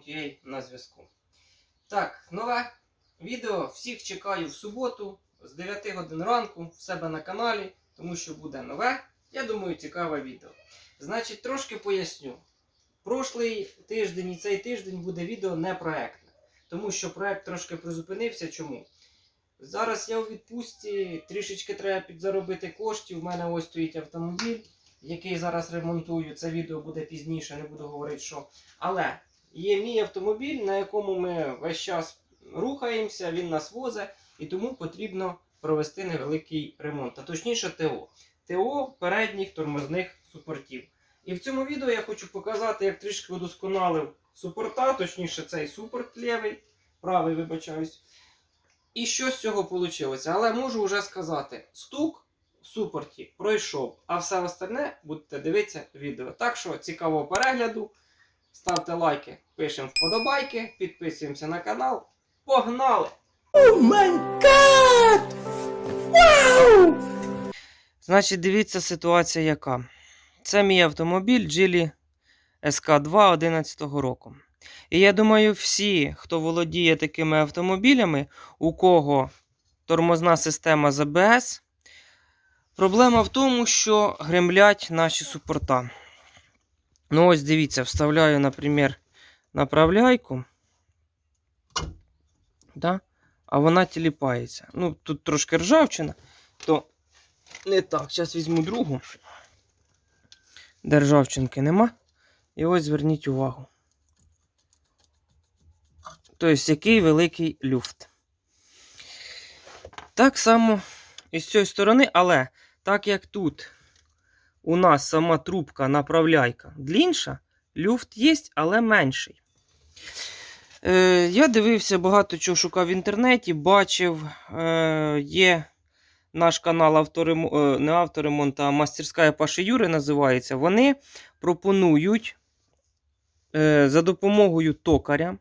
Авторемонт.ua на зв'язку. Так, нове відео. Всіх чекаю в суботу з 9 годин ранку в себе на каналі, тому що буде нове, я думаю, цікаве відео. Значить, трошки поясню. Прошлий тиждень і цей тиждень буде відео не проектне, тому що проект трошки призупинився. Чому? Зараз я у відпустці, трішечки треба підзаробити коштів. У мене ось стоїть автомобіль який зараз ремонтую. Це відео буде пізніше, не буду говорити, що. Але є мій автомобіль, на якому ми весь час рухаємося, він нас возить, і тому потрібно провести невеликий ремонт. А точніше, ТО. ТО передніх тормозних супортів. І в цьому відео я хочу показати, як трішки удосконалив супорта, точніше, цей супорт лівий, правий, вибачаюсь. І що з цього вийшло? Але можу вже сказати: стук в супорті пройшов, а все остальне будете дивитися відео. Так що цікавого перегляду. Ставте лайки, пишемо вподобайки, підписуємося на канал. Погнали! Значить, дивіться ситуація яка. Це мій автомобіль Geely SK2 11 року. І я думаю, всі, хто володіє такими автомобілями, у кого тормозна система з ABS, Проблема в тому, що гремлять наші супорта. Ну, ось дивіться, вставляю, наприклад, направляйку. Да? А вона тіліпається. Ну, тут трошки ржавчина, то не так. Зараз візьму другу. Державчинки нема. І ось зверніть увагу. Тобто, який великий люфт. Так само і з цієї сторони, але так як тут у нас сама трубка направляйка длінша, люфт є, але менший. Е, Я дивився багато чого шукав в інтернеті, бачив, е, є наш канал авторем... е, не авторемонт, а мастерська Паші Юри називається. Вони пропонують е, за допомогою токаря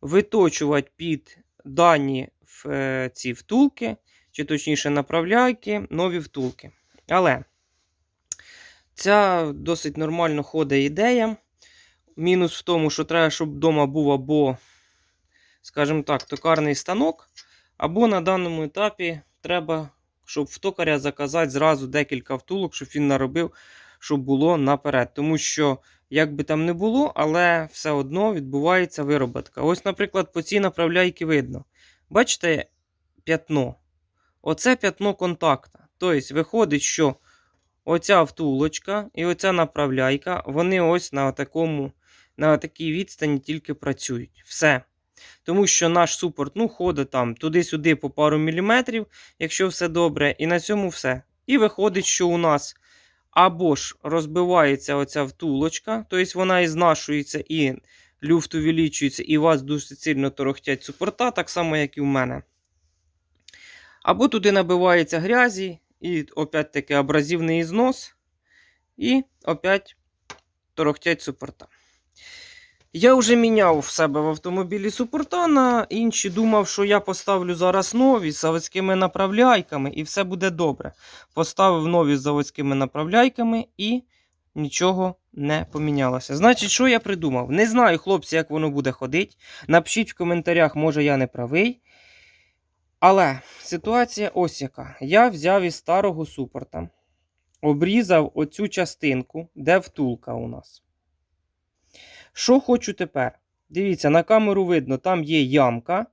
виточувати під дані в, е, ці втулки чи точніше направляйки, нові втулки. Але ця досить нормально ходить ідея. Мінус в тому, що треба, щоб вдома був або, скажімо так, токарний станок, або на даному етапі треба, щоб в токаря заказати зразу декілька втулок, щоб він наробив, щоб було наперед. Тому що, як би там не було, але все одно відбувається вироботка. Ось, наприклад, по цій направляйки видно. Бачите п'ятно? Оце п'ятно контакта. Тобто, виходить, що оця втулочка і оця направляйка, вони ось на такому, на такій відстані тільки працюють. Все. Тому що наш супорт ну, ходить там туди-сюди по пару міліметрів, якщо все добре, і на цьому все. І виходить, що у нас або ж розбивається оця втулочка, тобто вона і знашується, і люфт увеличується, і вас дуже сильно торохтять супорта, так само, як і в мене. Або туди набивається грязі, і опять-таки абразивний ізнос, і опять торохтять супорта. Я вже міняв в себе в автомобілі супорта на інші. Думав, що я поставлю зараз нові з заводськими направляйками, і все буде добре. Поставив нові з заводськими направляйками і нічого не помінялося. Значить, що я придумав? Не знаю, хлопці, як воно буде ходити. Напишіть в коментарях, може я не правий. Але ситуація ось яка. Я взяв із старого супорта, обрізав оцю частинку, де втулка у нас. Що хочу тепер? Дивіться, на камеру видно, там є ямка,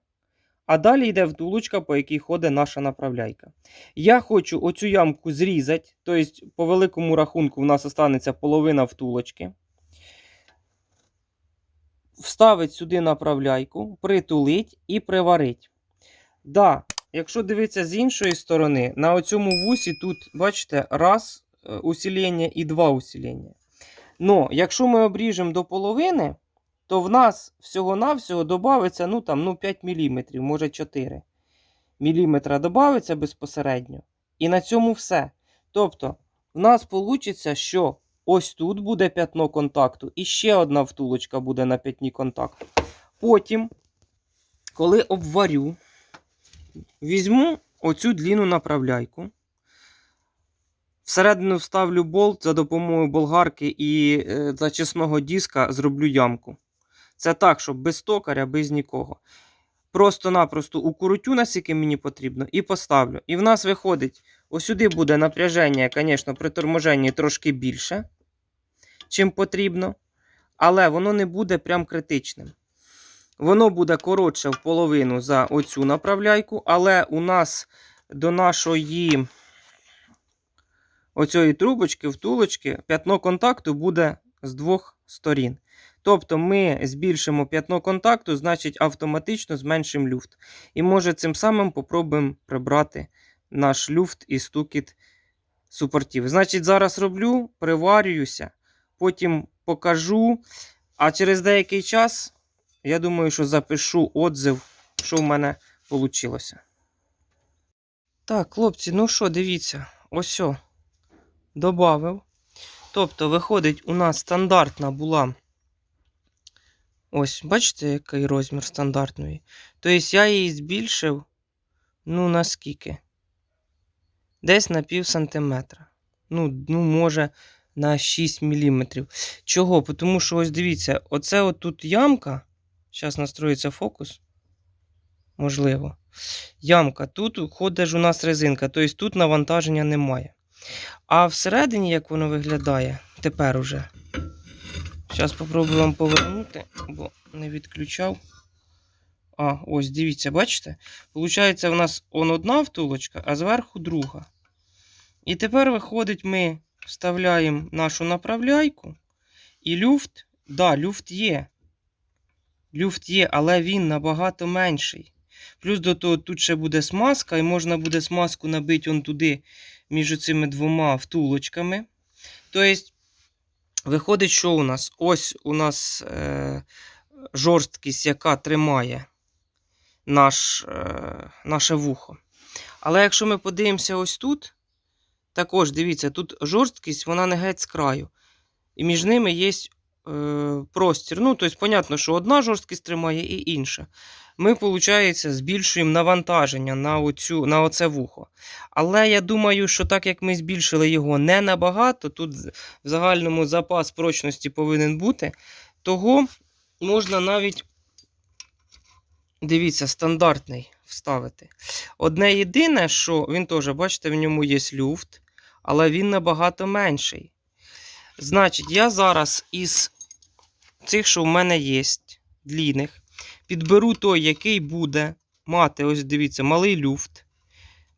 а далі йде втулочка, по якій ходить наша направляйка. Я хочу оцю ямку зрізати, тобто, по великому рахунку, в нас останеться половина втулочки. Вставити сюди направляйку, притулить і приварить. Да, якщо дивитися з іншої сторони, на цьому вусі тут, бачите, раз е, усилення і два усилення. Но якщо ми обріжемо до половини, то в нас всього-навсього додається ну, там, ну, 5 мм, може 4 мм додається безпосередньо. І на цьому все. Тобто, в нас вийде, що ось тут буде п'ятно контакту, і ще одна втулочка буде на п'ятні контакту. Потім, коли обварю, Візьму оцю длінну направляйку, Всередину вставлю болт за допомогою болгарки і е, зачисного диска зроблю ямку. Це так, щоб без токаря, без нікого. Просто-напросто укрутю, наскільки мені потрібно, і поставлю. І в нас виходить, ось сюди буде напряження, звісно, при торможенні трошки більше, чим потрібно. Але воно не буде прям критичним. Воно буде коротше в половину за оцю направляйку, але у нас до нашої оцієї трубочки, втулочки, п'ятно контакту буде з двох сторін. Тобто ми збільшимо п'ятно контакту, значить автоматично зменшимо люфт. І може цим самим попробуємо прибрати наш люфт і стукіт супортів. Значить, зараз роблю, приварююся, потім покажу. А через деякий час, я думаю, що запишу отзив, що в мене вийшло. Так, хлопці, ну що, дивіться, ось о, добавив. Тобто, виходить, у нас стандартна була. Ось, бачите, який розмір стандартної. Тобто я її збільшив, ну, наскільки? Десь на пів сантиметра. Ну, ну, може, на 6 мм. Чого? Тому що, ось дивіться, оце от тут ямка. Зараз настроїться фокус. Можливо. Ямка. Тут ходить у нас резинка, тобто тут навантаження немає. А всередині, як воно виглядає, тепер уже. Зараз спробую вам повернути, бо не відключав. А, ось, дивіться, бачите? Получається, у нас он одна втулочка, а зверху друга. І тепер виходить, ми вставляємо нашу направляйку. І люфт, да, люфт є. Люфт є, але він набагато менший. Плюс до того тут ще буде смазка, і можна буде смазку набити он туди між цими двома втулочками. Тобто, виходить, що у нас? Ось у нас е, жорсткість, яка тримає наш, е, наше вухо. Але якщо ми подивимося ось тут, також дивіться, тут жорсткість, вона не геть з краю. І між ними є е, простір. Ну, тобто, понятно, що одна жорсткість тримає і інша. Ми, виходить, збільшуємо навантаження на, оцю, на оце вухо. Але я думаю, що так як ми збільшили його не набагато, тут в загальному запас прочності повинен бути, того можна навіть, дивіться, стандартний вставити. Одне єдине, що він теж, бачите, в ньому є люфт, але він набагато менший. Значить, я зараз із цих, що в мене є, длінних, підберу той, який буде мати, ось дивіться, малий люфт.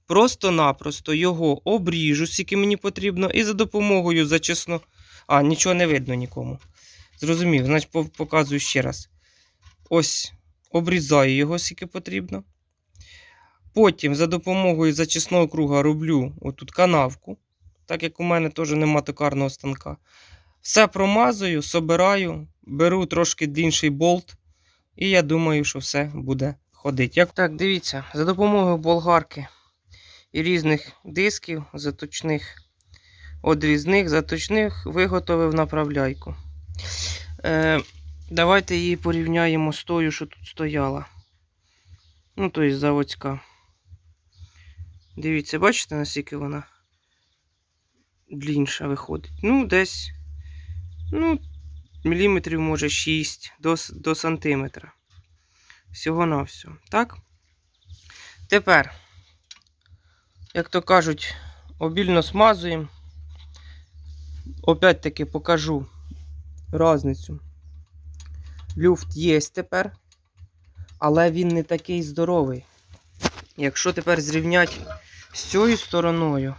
Просто-напросто його обріжу, скільки мені потрібно, і за допомогою зачесно. А, нічого не видно нікому. Зрозумів, значить, показую ще раз. Ось, обрізаю його, скільки потрібно. Потім за допомогою зачисного круга роблю отут канавку, так як у мене теж нема токарного станка. Все промазую, собираю, беру трошки інший болт, і я думаю, що все буде ходити. Як... Так, дивіться, за допомогою болгарки і різних дисків, заточних, одрізних, заточних, виготовив направляйку. Е, давайте її порівняємо з тою, що тут стояла. Ну, тобто заводська. Дивіться, бачите, наскільки вона длінша виходить. Ну, десь, ну, міліметрів, може, 6 до, до сантиметра. Всього на все. Так? Тепер, як то кажуть, обільно смазуємо. Опять-таки покажу різницю. Люфт є тепер, але він не такий здоровий. Якщо тепер зрівняти з цією стороною,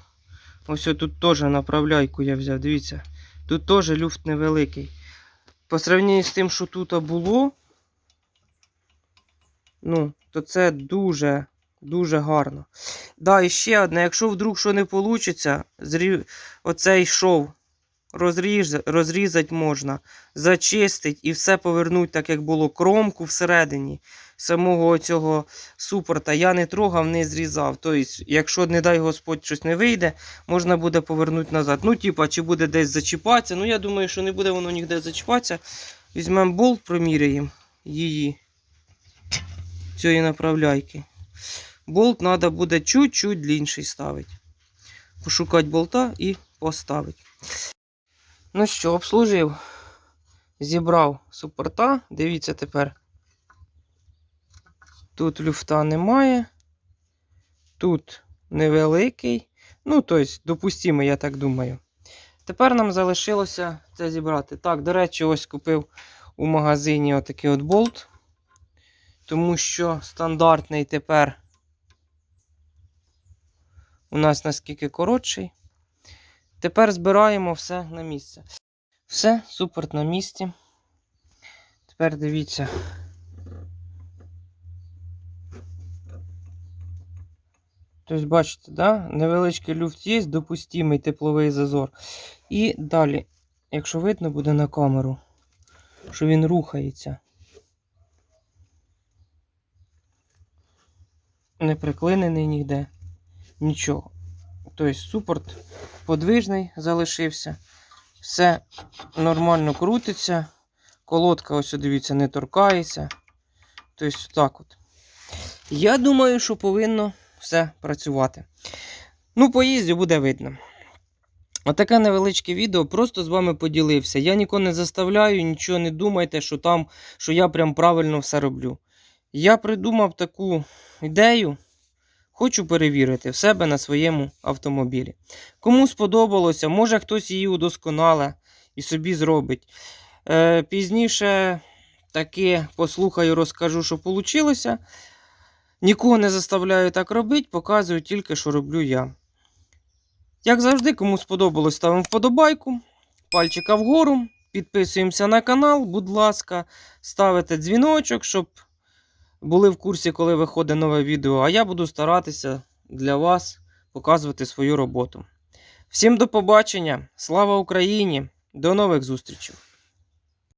ось тут теж направляйку я взяв, дивіться, тут теж люфт невеликий. По сравненню з тим, що тут було, ну, то це дуже, дуже гарно. Да, і ще одне, якщо вдруг що не вийде, оцей шов розріз... розрізати можна, зачистити і все повернути так, як було кромку всередині самого цього супорта я не трогав, не зрізав. Тобто, якщо, не дай Господь, щось не вийде, можна буде повернути назад. Ну, типа, чи буде десь зачіпатися. Ну, я думаю, що не буде воно ніде зачіпатися. Візьмемо болт, проміряємо її, цієї направляйки. Болт треба буде чуть-чуть длінший ставити. пошукати болта і поставити. Ну що, обслужив, зібрав супорта. Дивіться тепер. Тут люфта немає. Тут невеликий. Ну, тобто, допустимо, я так думаю. Тепер нам залишилося це зібрати. Так, до речі, ось купив у магазині отакий от болт. Тому що стандартний тепер у нас наскільки коротший. Тепер збираємо все на місце. Все, супорт на місці. Тепер дивіться. Тобто, бачите, да? невеличкий люфт є, допустимий тепловий зазор. І далі, якщо видно буде на камеру, що він рухається. Не приклинений ніде. Нічого. Тобто супорт подвижний залишився. Все нормально крутиться. Колодка, ось дивіться, не торкається. Тобто, так от. Я думаю, що повинно все працювати. Ну, поїздю буде видно. Отаке невеличке відео, просто з вами поділився. Я нікого не заставляю, нічого не думайте, що там, що я прям правильно все роблю. Я придумав таку ідею. Хочу перевірити в себе на своєму автомобілі. Кому сподобалося, може хтось її удосконале і собі зробить. Е, пізніше таки послухаю, розкажу, що вийшло. Нікого не заставляю так робити, показую тільки, що роблю я. Як завжди, кому сподобалось, ставимо вподобайку, пальчика вгору, підписуємося на канал, будь ласка, ставите дзвіночок, щоб були в курсі, коли виходить нове відео. А я буду старатися для вас показувати свою роботу. Всім до побачення! Слава Україні! До нових зустрічей!